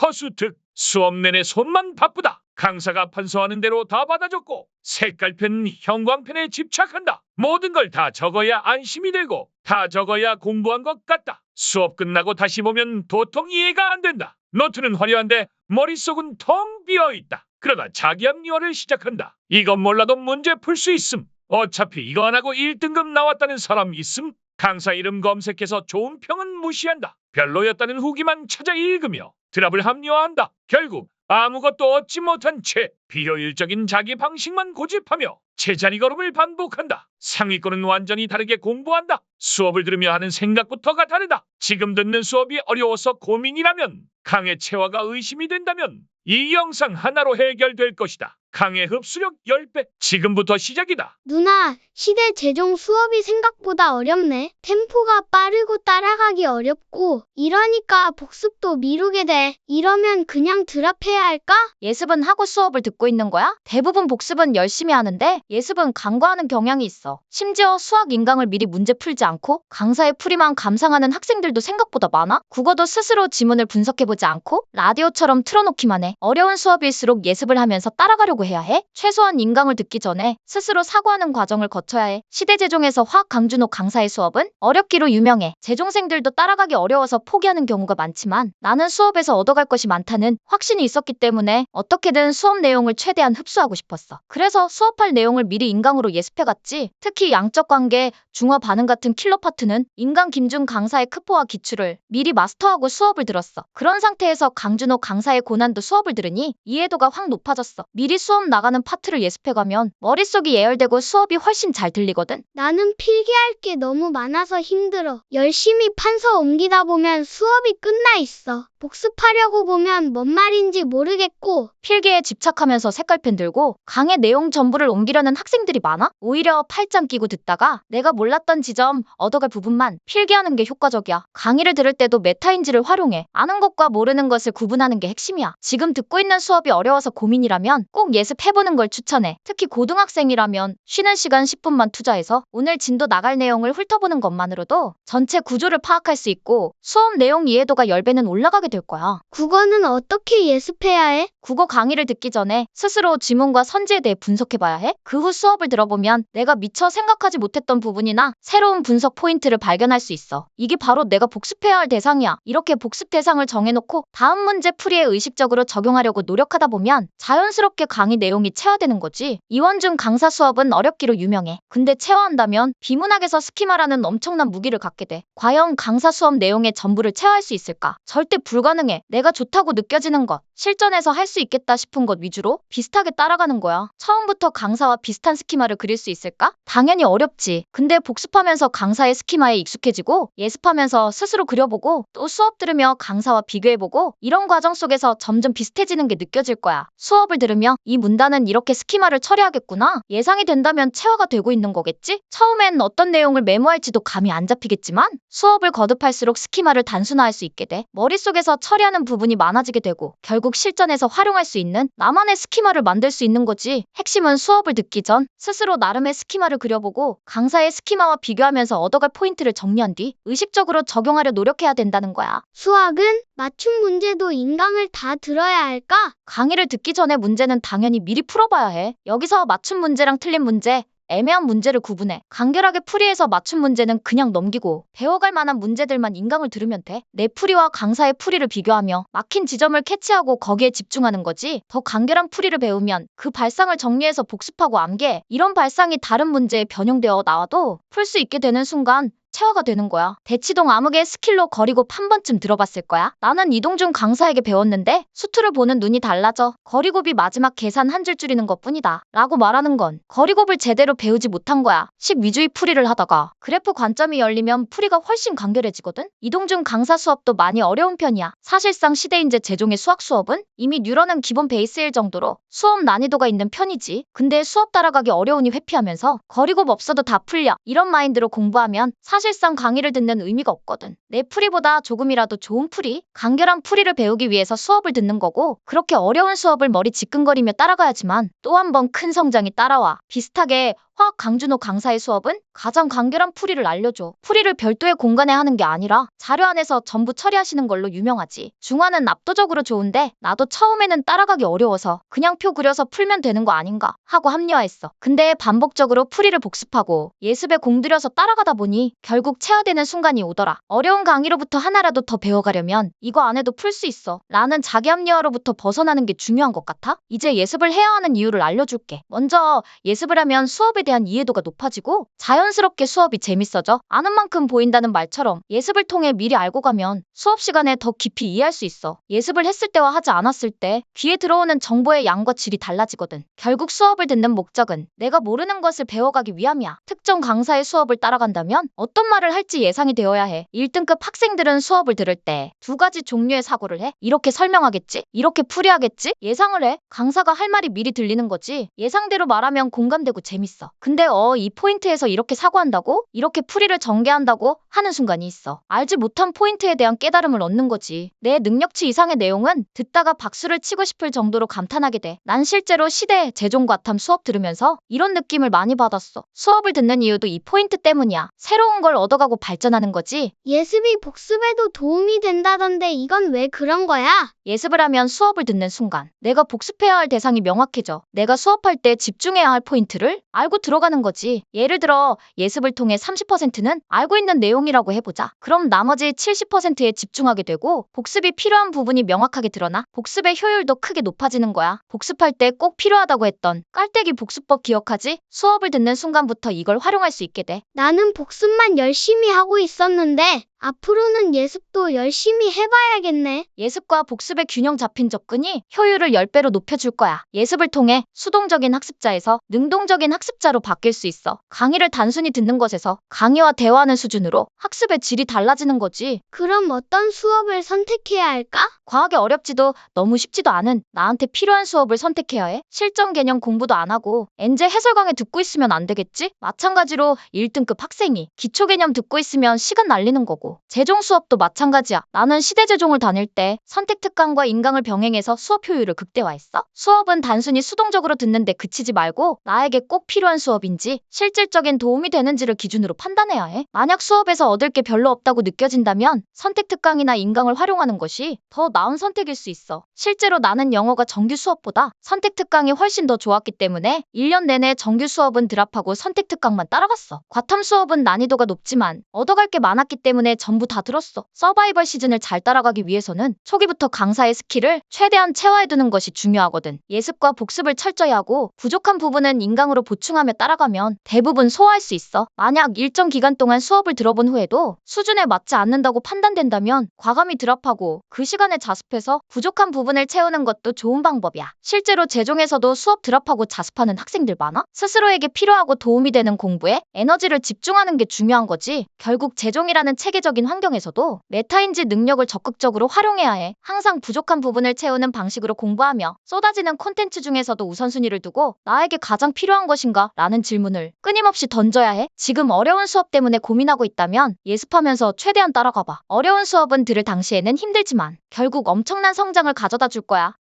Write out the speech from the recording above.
허수특 수업 내내 손만 바쁘다. 강사가 판서하는 대로 다 받아줬고 색깔펜, 형광펜에 집착한다. 모든 걸 다 적어야 안심이 되고 다 적어야 공부한 것 같다. 수업 끝나고 다시 보면 도통 이해가 안 된다. 노트는 화려한데 머릿속은 텅 비어 있다. 그러다 자기 합리화를 시작한다. 이건 몰라도 문제 풀 수 있음. 어차피 이거 안 하고 1등급 나왔다는 사람 있음. 강사 이름 검색해서 좋은 평은 무시한다. 별로였다는 후기만 찾아 읽으며 드랍을 합리화한다. 결국 아무것도 얻지 못한 채 비효율적인 자기 방식만 고집하며 제자리 걸음을 반복한다. 상위권은 완전히 다르게 공부한다. 수업을 들으며 하는 생각부터가 다르다. 지금 듣는 수업이 어려워서 고민이라면 강의 체화가 의심이 된다면 이 영상 하나로 해결될 것이다. 강의 흡수력 10배 지금부터 시작이다. 누나, 시대 재종 수업이 생각보다 어렵네. 템포가 빠르고 따라가기 어렵고, 이러니까 복습도 미루게 돼. 이러면 그냥 드랍해야 할까? 예습은 하고 수업을 듣고 있는 거야? 대부분 복습은 열심히 하는데 예습은 간과하는 경향이 있어. 심지어 수학 인강을 미리 문제 풀지 않고 강사의 풀이만 감상하는 학생들도 생각보다 많아? 국어도 스스로 지문을 분석해보지 않고 라디오처럼 틀어놓기만 해. 어려운 수업일수록 예습을 하면서 따라가려고 해야 해? 최소한 인강을 듣기 전에 스스로 사고하는 과정을 거쳐야 해. 시대재종에서 화학 강준호 강사의 수업은 어렵기로 유명해. 재종생들도 따라가기 어려워서 포기하는 경우가 많지만 나는 수업에서 얻어갈 것이 많다는 확신이 있었기 때문에 어떻게든 수업 내용을 최대한 흡수하고 싶었어. 그래서 수업할 내용을 미리 인강으로 예습해갔지. 특히 양적 관계, 중화 반응 같은 킬러 파트는 인강 김준 강사의 크포와 기출을 미리 마스터하고 수업을 들었어. 그런 상태에서 강준호 강사의 고난도 수업을 들으니 이해도가 확 높아졌어. 미리 수업 나가는 파트를 예습해가면 머릿속이 예열되고 수업이 훨씬 잘 들리거든. 나는 필기할 게 너무 많아서 힘들어. 열심히 판서 옮기다 보면 수업이 끝나 있어. 복습하려고 보면 뭔 말인지 모르겠고, 필기에 집착하면 서 색깔펜 들고 강의 내용 전부를 옮기려는 학생들이 많아? 오히려 팔짱 끼고 듣다가 내가 몰랐던 지점, 얻어갈 부분만 필기하는 게 효과적이야. 강의를 들을 때도 메타인지를 활용해. 아는 것과 모르는 것을 구분하는 게 핵심이야. 지금 듣고 있는 수업이 어려워서 고민이라면 꼭 예습해보는 걸 추천해. 특히 고등학생이라면 쉬는 시간 10분만 투자해서 오늘 진도 나갈 내용을 훑어보는 것만으로도 전체 구조를 파악할 수 있고 수업 내용 이해도가 10배는 올라가게 될 거야. 국어는 어떻게 예습해야 해? 국어 강의를 듣기 전에 스스로 지문과 선지에 대해 분석해봐야 해. 그 후 수업을 들어보면 내가 미처 생각하지 못했던 부분이나 새로운 분석 포인트를 발견할 수 있어. 이게 바로 내가 복습해야 할 대상이야. 이렇게 복습 대상을 정해놓고 다음 문제 풀이에 의식적으로 적용하려고 노력하다 보면 자연스럽게 강의 내용이 체화되는 거지. 이원준 강사 수업은 어렵기로 유명해. 근데 체화한다면 비문학에서 스키마라는 엄청난 무기를 갖게 돼. 과연 강사 수업 내용의 전부를 체화할 수 있을까? 절대 불가능해. 내가 좋다고 느껴지는 것, 실전에서 할 수 있겠다 싶은 것 위주로 비슷하게 따라가는 거야. 처음부터 강사와 비슷한 스키마를 그릴 수 있을까? 당연히 어렵지. 근데 복습하면서 강사의 스키마에 익숙해지고 예습하면서 스스로 그려보고 또 수업 들으며 강사와 비교해보고 이런 과정 속에서 점점 비슷해지는 게 느껴질 거야. 수업을 들으며 이 문단은 이렇게 스키마를 처리하겠구나. 예상이 된다면 체화가 되고 있는 거겠지? 처음엔 어떤 내용을 메모할지도 감이 안 잡히겠지만 수업을 거듭할수록 스키마를 단순화할 수 있게 돼. 머릿속에서 처리하는 부분이 많아지게 되고 결국 실전에서 활용할 수 있는 나만의 스키마를 만들 수 있는 거지. 핵심은 수업을 듣기 전 스스로 나름의 스키마를 그려보고 강사의 스키마와 비교하면서 얻어갈 포인트를 정리한 뒤 의식적으로 적용하려 노력해야 된다는 거야. 수학은 맞춤 문제도 인강을 다 들어야 할까? 강의를 듣기 전에 문제는 당연히 미리 풀어봐야 해. 여기서 맞춤 문제랑 틀린 문제, 애매한 문제를 구분해. 간결하게 풀이해서 맞춤 문제는 그냥 넘기고 배워갈 만한 문제들만 인강을 들으면 돼. 내 풀이와 강사의 풀이를 비교하며 막힌 지점을 캐치하고 거기에 집중하는 거지. 더 간결한 풀이를 배우면 그 발상을 정리해서 복습하고 암기해. 이런 발상이 다른 문제에 변형되어 나와도 풀 수 있게 되는 순간 체화가 되는 거야. 대치동 암흑의 스킬로 거리곱 한 번쯤 들어봤을 거야. 나는 이동준 강사에게 배웠는데 수투를 보는 눈이 달라져. 거리곱이 마지막 계산 한 줄 줄이는 것 뿐이다. 라고 말하는 건 거리곱을 제대로 배우지 못한 거야. 식 위주의 풀이를 하다가 그래프 관점이 열리면 풀이가 훨씬 간결해지거든. 이동준 강사 수업도 많이 어려운 편이야. 사실상 시대인재 재종의 수학 수업은 이미 뉴런은 기본 베이스일 정도로 수업 난이도가 있는 편이지. 근데 수업 따라가기 어려우니 회피하면서 거리곱 없어도 다 풀려. 이런 마인드로 공부하면 사 실상 강의를 듣는 의미가 없거든. 내 풀이보다 조금이라도 좋은 풀이, 간결한 풀이를 배우기 위해서 수업을 듣는 거고, 그렇게 어려운 수업을 머리 지끈거리며 따라가야지만 또 한 번 큰 성장이 따라와. 비슷하게 화학 강준호 강사의 수업은 가장 간결한 풀이를 알려줘. 풀이를 별도의 공간에 하는 게 아니라 자료 안에서 전부 처리하시는 걸로 유명하지. 중화는 압도적으로 좋은데 나도 처음에는 따라가기 어려워서 그냥 표 그려서 풀면 되는 거 아닌가 하고 합리화했어. 근데 반복적으로 풀이를 복습하고 예습에 공들여서 따라가다 보니 결국 체화되는 순간이 오더라. 어려운 강의로부터 하나라도 더 배워가려면 이거 안 해도 풀 수 있어. 라는 자기 합리화로부터 벗어나는 게 중요한 것 같아. 이제 예습을 해야 하는 이유를 알려줄게. 먼저 예습을 하면 수업에 대한 이해도가 높아지고 자연스럽게 수업이 재밌어져. 아는 만큼 보인다는 말처럼 예습을 통해 미리 알고 가면 수업 시간에 더 깊이 이해할 수 있어. 예습을 했을 때와 하지 않았을 때 귀에 들어오는 정보의 양과 질이 달라지거든. 결국 수업을 듣는 목적은 내가 모르는 것을 배워가기 위함이야. 특정 강사의 수업을 따라간다면 어떤 말을 할지 예상이 되어야 해. 1등급 학생들은 수업을 들을 때 두 가지 종류의 사고를 해. 이렇게 설명하겠지? 이렇게 풀이하겠지? 예상을 해. 강사가 할 말이 미리 들리는 거지. 예상대로 말하면 공감되고 재밌어. 근데 어, 이 포인트에서 이렇게 사고한다고? 이렇게 풀이를 전개한다고? 하는 순간이 있어. 알지 못한 포인트에 대한 깨달음을 얻는 거지. 내 능력치 이상의 내용은 듣다가 박수를 치고 싶을 정도로 감탄하게 돼. 난 실제로 시대 재종과탐 수업 들으면서 이런 느낌을 많이 받았어. 수업을 듣는 이유도 이 포인트 때문이야. 새로운 걸 얻어가고 발전하는 거지. 예습이 복습에도 도움이 된다던데 이건 왜 그런 거야? 예습을 하면 수업을 듣는 순간 내가 복습해야 할 대상이 명확해져. 내가 수업할 때 집중해야 할 포인트를 알고 들 어가는 거지. 예를 들어 예습을 통해 30%는 알고 있는 내용이라고 해보자. 그럼 나머지 70%에 집중하게 되고 복습이 필요한 부분이 명확하게 드러나 복습의 효율도 크게 높아지는 거야. 복습할 때 꼭 필요하다고 했던 깔때기 복습법 기억하지? 수업을 듣는 순간부터 이걸 활용할 수 있게 돼. 나는 복습만 열심히 하고 있었는데 앞으로는 예습도 열심히 해봐야겠네. 예습과 복습의 균형 잡힌 접근이 효율을 10배로 높여줄 거야. 예습을 통해 수동적인 학습자에서 능동적인 학습자로 바뀔 수 있어. 강의를 단순히 듣는 것에서 강의와 대화하는 수준으로 학습의 질이 달라지는 거지. 그럼 어떤 수업을 선택해야 할까? 과하게 어렵지도 너무 쉽지도 않은 나한테 필요한 수업을 선택해야 해. 실전 개념 공부도 안 하고 엔제 해설 강의 듣고 있으면 안 되겠지? 마찬가지로 1등급 학생이 기초 개념 듣고 있으면 시간 날리는 거고 재종 수업도 마찬가지야. 나는 시대 재종을 다닐 때 선택 특강과 인강을 병행해서 수업 효율을 극대화했어. 수업은 단순히 수동적으로 듣는데 그치지 말고 나에게 꼭 필요한 수업인지 실질적인 도움이 되는지를 기준으로 판단해야 해. 만약 수업에서 얻을 게 별로 없다고 느껴진다면 선택 특강이나 인강을 활용하는 것이 더 나은 선택일 수 있어. 실제로 나는 영어가 정규 수업보다 선택 특강이 훨씬 더 좋았기 때문에 1년 내내 정규 수업은 드랍하고 선택 특강만 따라갔어. 과탐 수업은 난이도가 높지만 얻어갈 게 많았기 때문에 전부 다 들었어. 서바이벌 시즌을 잘 따라가기 위해서는 초기부터 강사의 스킬을 최대한 체화해두는 것이 중요하거든. 예습과 복습을 철저히 하고 부족한 부분은 인강으로 보충하며 따라가면 대부분 소화할 수 있어. 만약 일정 기간 동안 수업을 들어본 후에도 수준에 맞지 않는다고 판단된다면 과감히 드랍하고 그 시간에 자습해서 부족한 부분을 채우는 것도 좋은 방법이야. 실제로 재종에서도 수업 드랍하고 자습하는 학생들 많아? 스스로에게 필요하고 도움이 되는 공부에 에너지를 집중하는 게 중요한 거지. 결국 재종이라는 체계 적인 환경에서도 메타인지 능력을 적극적으로 활용해야 해. 항상 부족한 부분을 채우는 방식으로 공부하며 쏟아지는 콘텐츠 중에서도 우선순위를 두고 나에게 가장 필요한 것인가? 라는 질문을 끊임없이 던져야 해. 지금 어려운 수업 때문에 고민하고 있다면 예습하면서 최대한 따라가봐. 어려운 수업은 들을 당시에는 힘들지만 결국 엄청난 성장을 가져다 줄 거야.